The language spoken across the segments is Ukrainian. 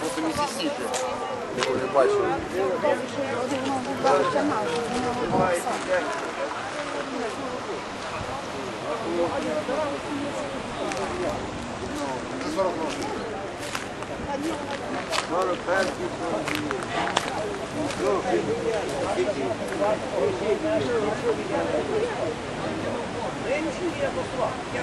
Просто Місісіпі. Яку не бачили. Це 40 років. Так зберігається. Я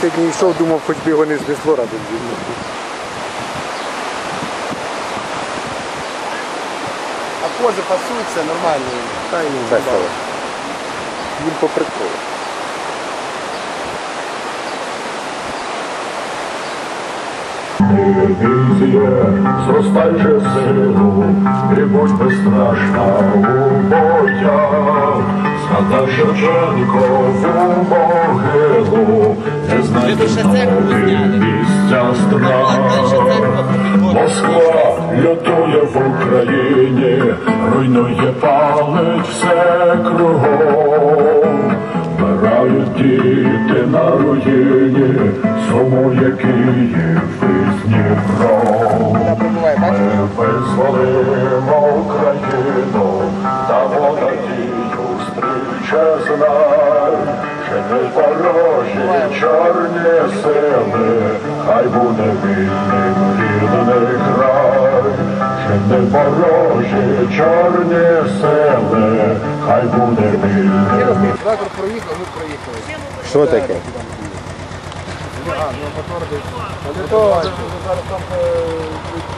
сьогодні йшов, думав, хоч би його не знесло разом зі мною. А кози пасуться нормально. Та й весело. Їм по приколу. Візія, зростай же силу, і будь безстрашна у боях. Згадай Шевченкову могилу, не знайдеш нові місця страх. Москва лютує в Україні, руйнує, палить все кругом. Вмирають діти на руїні, сумує Київ із Дніпром. Прибуває, бачите? Ми визволимо Україну, та вона дію стріче знай, чи не порожі чорні сили, хай буде вільним край, чи не порожі чорні хай буде вільним. Трактор проїхав, ми проїхали. Що таке? Але то Пам'ятник жертвам фашизму.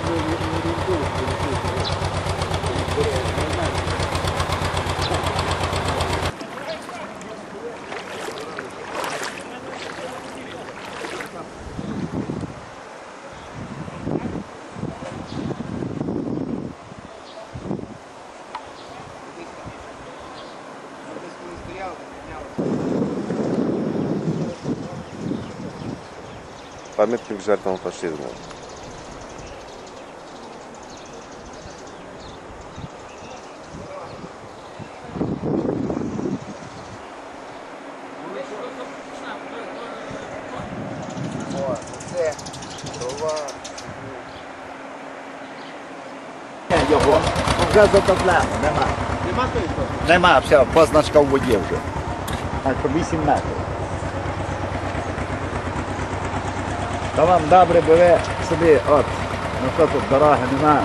О, це дрова. Його. Вже затоплено, нема. Нема? Нема, все, позначка в воді вже. Так, по 8 метрів. Та вам добре, ви собі, от, ну що тут дороги нема.